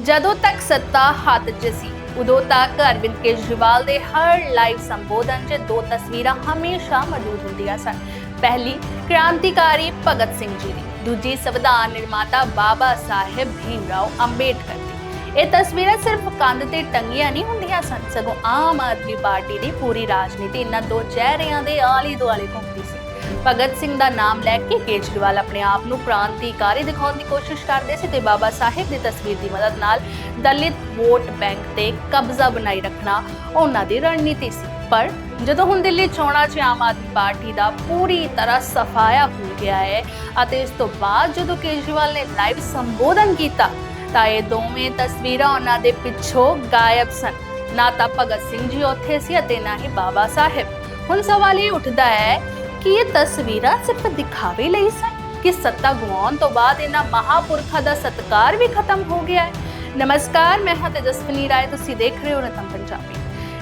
ਜਦੋਂ ਤੱਕ ਸੱਤਾ ਹੱਥ 'ਚ ਸੀ, ਉਦੋਂ ਤੱਕ ਅਰਵਿੰਦ ਕੇਜਰੀਵਾਲ ਦੇ ਹਰ ਲਾਈਵ ਸੰਬੋਧਨ 'ਚ ਦੋ ਤਸਵੀਰਾਂ ਹਮੇਸ਼ਾ ਮੌਜੂਦ ਹੁੰਦੀਆਂ ਸਨ। ਪਹਿਲੀ, ਕ੍ਰਾਂਤੀਕਾਰੀ ਭਗਤ ਸਿੰਘ ਜੀ ਦੀ, ਦੂਜੀ, ਸੰਵਿਧਾਨ ਨਿਰਮਾਤਾ ਬਾਬਾ ਸਾਹਿਬ ਭੀਮਰਾਓ ਅੰਬੇਡਕਰ ਦੀ। ਇਹ ਤਸਵੀਰਾਂ ਸਿਰਫ ਕੰਧ ਤੇ ਟੰਗੀਆਂ ਨਹੀਂ ਹੁੰਦੀਆਂ ਸਨ, ਸਗੋਂ ਆਮ ਆਦਮੀ ਪਾਰਟੀ ਦੀ ਪੂਰੀ ਰਾਜਨੀਤੀ ਇਹਨਾਂ ਦੋ ਚਿਹਰਿਆਂ ਦੇ ਆਲੇ ਦੁਆਲੇ ਘੁੰਮਦੀ ਸੀ। ਭਗਤ ਸਿੰਘ ਦਾ ਨਾਮ ਲੈ ਕੇ ਕੇਜਰੀਵਾਲ ਆਪਣੇ ਆਪ ਨੂੰ ਕ੍ਰਾਂਤੀਕਾਰੀ ਦਿਖਾਉਣ ਦੀ ਕੋਸ਼ਿਸ਼ ਕਰਦੇ ਸੀ ਤੇ ਬਾਬਾ ਸਾਹਿਬ ਦੀ ਤਸਵੀਰ ਦੀ ਮਦਦ ਨਾਲ ਦਲਿਤ ਵੋਟ ਬੈਂਕ ਤੇ ਕਬਜ਼ਾ ਬਣਾਈ ਰੱਖਣਾ ਉਹਨਾਂ ਦੀ ਰਣਨੀਤੀ ਸੀ। ਪਰ ਜਦੋਂ ਹੁਣ ਦਿੱਲੀ ਚੋਣਾਂ 'ਚ ਆਮ ਆਦਮੀ ਪਾਰਟੀ ਦਾ ਪੂਰੀ ਤਰ੍ਹਾਂ ਸਫਾਇਆ ਹੋ ਗਿਆ ਹੈ ਅਤੇ ਇਸ ਤੋਂ ਬਾਅਦ ਜਦੋਂ ਕੇਜਰੀਵਾਲ ਨੇ ਲਾਈਵ ਸੰਬੋਧਨ ਕੀਤਾ, ਤਾਂ ਇਹ ਦੋਵੇਂ ਤਸਵੀਰਾਂ ਉਹਨਾਂ ਦੇ ਪਿੱਛੋਂ ਗਾਇਬ ਸਨ। ਨਾ ਤਾਂ ਭਗਤ ਸਿੰਘ ਜੀ ਉੱਥੇ ਸੀ ਅਤੇ ਨਾ ਹੀ ਬਾਬਾ ਸਾਹਿਬ। ਹੁਣ ਸਵਾਲ ਇਹ ਉੱਠਦਾ ਹੈ ਕਿ ਇਹ ਤਸਵੀਰਾਂ ਸਿਰਫ ਦਿਖਾਵੇ ਲਈ ਸਨ ਕਿ ਸੱਤਾ ਗੁਆਉਣ ਤੋਂ ਬਾਅਦ ਇਹਨਾਂ ਮਹਾਪੁਰਖਾਂ ਦਾ ਸਤਕਾਰ ਵੀ ਖਤਮ ਹੋ ਗਿਆ ਹੈ? ਨਮਸਕਾਰ, ਮੈਂ ਹਾਂ ਤੇਜਸਵਨੀ ਰਾਏ, ਤੁਸੀਂ ਦੇਖ ਰਹੇ ਹੋ ਰਤਨ ਪੰਜਾਬੀ।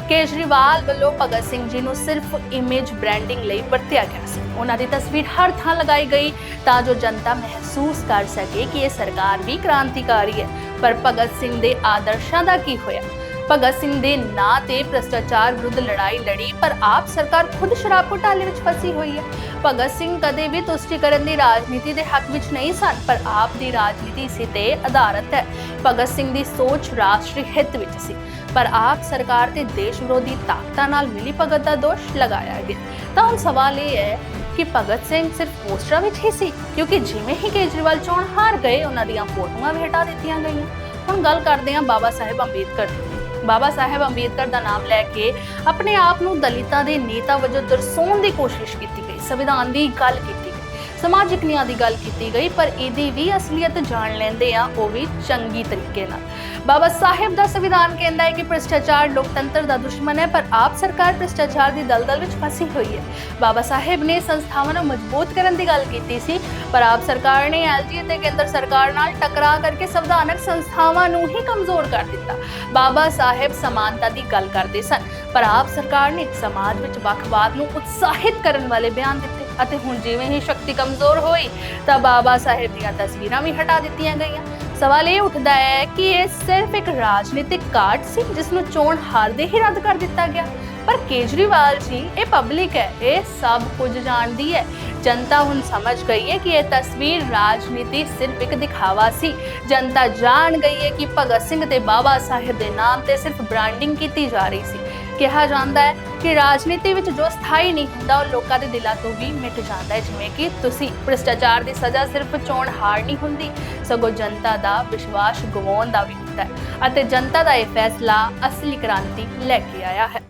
ਕੇਜਰੀਵਾਲ ਵੱਲੋਂ ਭਗਤ ਸਿੰਘ ਜੀ ਨੂੰ ਸਿਰਫ ਇਮੇਜ ਬ੍ਰਾਂਡਿੰਗ ਲਈ ਵਰਤਿਆ ਗਿਆ ਸੀ। ਉਹਨਾਂ ਦੀ ਤਸਵੀਰ ਹਰ ਥਾਂ ਲਗਾਈ ਗਈ ਤਾਂ ਜੋ ਜਨਤਾ ਮਹਿਸੂਸ ਕਰ ਸਕੇ ਕਿ ਇਹ ਸਰਕਾਰ ਵੀ ਕ੍ਰਾਂਤੀਕਾਰੀ ਹੈ। ਪਰ ਭਗਤ ਸਿੰਘ ਦੇ ਆਦਰਸ਼ਾਂ ਦਾ ਕੀ ਹੋਇਆ? ਭਗਤ ਸਿੰਘ ਦੇ ਨਾਂ ਤੇ ਭ੍ਰਸ਼ਟਾਚਾਰ ਵਿਰੁੱਧ ਲੜਾਈ ਲੜੀ, ਪਰ ਆਪ ਸਰਕਾਰ ਖੁਦ ਸ਼ਰਾਬ ਘੁਟਾਲੇ ਵਿੱਚ ਫਸੀ ਹੋਈ ਹੈ। ਭਗਤ ਸਿੰਘ ਕਦੇ ਵੀ ਤੁਸ਼ਟੀਕਰਨ ਦੀ ਰਾਜਨੀਤੀ ਦੇ ਹੱਕ ਵਿੱਚ ਨਹੀਂ ਸਨ, ਪਰ ਆਪ ਦੀ ਰਾਜਨੀਤੀ ਇਸੇ ਤੇ ਆਧਾਰਿਤ ਹੈ। ਭਗਤ ਸਿੰਘ ਦੀ ਸੋਚ ਰਾਸ਼ਟਰੀ ਹਿੱਤ ਵਿੱਚ ਸੀ, ਪਰ ਆਪ ਸਰਕਾਰ ਤੇ ਦੇਸ਼ ਵਿਰੋਧੀ ਤਾਕਤਾਂ ਨਾਲ ਮਿਲੀ ਭਗਤ ਦਾ ਦੋਸ਼ ਲਗਾਇਆ ਗਿਆ। ਤਾਂ ਹੁਣ ਸਵਾਲ ਇਹ ਹੈ ਕਿ ਭਗਤ ਸਿੰਘ ਸਿਰਫ ਪੋਸਟਰਾਂ ਵਿੱਚ ਹੀ ਸੀ, ਕਿਉਂਕਿ ਜਿਵੇਂ ਹੀ ਕੇਜਰੀਵਾਲ ਚੋਣ ਹਾਰ ਗਏ, ਉਹਨਾਂ ਦੀਆਂ ਫੋਟੋਆਂ ਵੀ ਹਟਾ ਦਿੱਤੀਆਂ ਗਈਆਂ। ਹੁਣ ਗੱਲ ਕਰਦੇ ਹਾਂ ਬਾਬਾ ਸਾਹਿਬ ਅੰਬੇਦਕਰ ਦੀ। ਬਾਬਾ ਸਾਹਿਬ ਅੰਬੇਦਕਰ ਦਾ ਨਾਮ ਲੈ ਕੇ ਆਪਣੇ ਆਪ ਨੂੰ ਦਲਿਤਾਂ ਦੇ ਨੇਤਾ ਵਜੋਂ ਦਰਸਾਉਣ ਦੀ ਕੋਸ਼ਿਸ਼ ਕੀਤੀ ਗਈ। ਸੰਵਿਧਾਨ ਦੀ ਗੱਲ ਕੀਤੀ ਸਮਾਜਿਕ ਨਿਆਂ ਦੀ ਗੱਲ ਕੀਤੀ ਗਈ, ਪਰ ਇਹਦੀ ਵੀ ਅਸਲੀਅਤ ਜਾਣ ਲੈਂਦੇ ਆ, ਉਹ ਵੀ ਚੰਗੀ ਤਰੀਕੇ ਨਾਲ। ਬਾਬਾ ਸਾਹਿਬ ਦਾ ਸੰਵਿਧਾਨ ਕਹਿੰਦਾ ਹੈ ਕਿ ਭ੍ਰਿਸ਼ਟਾਚਾਰ ਲੋਕਤੰਤਰ ਦਾ ਦੁਸ਼ਮਣ ਹੈ, ਪਰ ਆਪ ਸਰਕਾਰ ਭ੍ਰਿਸ਼ਟਾਚਾਰ ਦੀ ਦਲਦਲ ਵਿੱਚ ਫਸੀ ਹੋਈ ਹੈ। ਬਾਬਾ ਸਾਹਿਬ ਨੇ ਸੰਸਥਾਵਾਂ ਨੂੰ ਮਜ਼ਬੂਤ ਕਰਨ ਦੀ ਗੱਲ ਕੀਤੀ ਸੀ, ਪਰ ਆਪ ਸਰਕਾਰ ਨੇ ਐਲਜੀ ਤੇ ਕੇਂਦਰ ਸਰਕਾਰ ਨਾਲ ਟਕਰਾਅ ਕਰਕੇ ਸੰਵਿਧਾਨਕ ਸੰਸਥਾਵਾਂ ਨੂੰ ਹੀ ਕਮਜ਼ੋਰ ਕਰ ਦਿੱਤਾ। ਬਾਬਾ ਸਾਹਿਬ ਸਮਾਨਤਾ ਦੀ ਗੱਲ ਕਰਦੇ ਸਨ, ਪਰ ਆਪ ਸਰਕਾਰ ਨੇ ਸਮਾਜ ਵਿੱਚ ਵੱਖਵਾਦ ਨੂੰ ਉਤਸ਼ਾਹਿਤ ਕਰਨ ਵਾਲੇ ਬਿਆਨ ਦਿੱਤੇ ਅਤੇ ਹੁਣ ਜਿਵੇਂ ਹੀ ਸ਼ਕਤੀ ਕਮਜ਼ੋਰ ਹੋਈ ਤਾਂ ਬਾਬਾ ਸਾਹਿਬ ਦੀਆਂ ਤਸਵੀਰਾਂ ਵੀ ਹਟਾ ਦਿੱਤੀਆਂ ਗਈਆਂ। ਸਵਾਲ ਇਹ ਉੱਠਦਾ ਹੈ ਕਿ ਇਹ ਸਿਰਫ ਇੱਕ ਰਾਜਨੀਤਿਕ ਕਾਰਡ ਸੀ ਜਿਸ ਨੂੰ ਚੋਣ ਹਾਰਦੇ ਹੀ ਰੱਦ ਕਰ ਦਿੱਤਾ ਗਿਆ। ਪਰ ਕੇਜਰੀਵਾਲ ਜੀ, ਇਹ ਪਬਲਿਕ ਹੈ, ਇਹ ਸਭ ਕੁਝ ਜਾਣਦੀ ਹੈ। ਜਨਤਾ ਹੁਣ ਸਮਝ ਗਈ ਹੈ ਕਿ ਇਹ ਤਸਵੀਰ ਰਾਜਨੀਤੀ ਸਿਰਫ ਇੱਕ ਦਿਖਾਵਾ ਸੀ। ਜਨਤਾ ਜਾਣ ਗਈ ਹੈ ਕਿ ਭਗਤ ਸਿੰਘ ਤੇ ਬਾਬਾ ਸਾਹਿਬ ਦੇ ਨਾਮ ਤੇ ਸਿਰਫ ਬ੍ਰਾਂਡਿੰਗ ਕੀਤੀ ਜਾ ਰਹੀ ਸੀ। ਕਿਹਾ ਜਾਂਦਾ ਹੈ ਕਿ ਰਾਜਨੀਤੀ ਵਿੱਚ ਜੋ ਸਥਾਈ ਨਹੀਂ ਹੁੰਦਾ, ਉਹ ਲੋਕਾਂ ਦੇ ਦਿਲਾਂ ਤੋਂ ਵੀ ਮਿਟ ਜਾਂਦਾ ਹੈ। ਜਿਵੇਂ ਕਿ ਤੁਸੀਂ ਭ੍ਰਿਸ਼ਟਾਚਾਰ ਦੀ ਸਜ਼ਾ ਸਿਰਫ ਚੋਣ ਹਾਰ ਨਹੀਂ ਹੁੰਦੀ, ਸਗੋਂ ਜਨਤਾ ਦਾ ਵਿਸ਼ਵਾਸ ਗਵਾਉਣ ਦਾ ਵੀ ਹੁੰਦਾ ਹੈ। ਅਤੇ ਜਨਤਾ ਦਾ ਇਹ ਫੈਸਲਾ ਅਸਲੀ ਕ੍ਰਾਂਤੀ ਲੈ ਕੇ ਆਇਆ ਹੈ।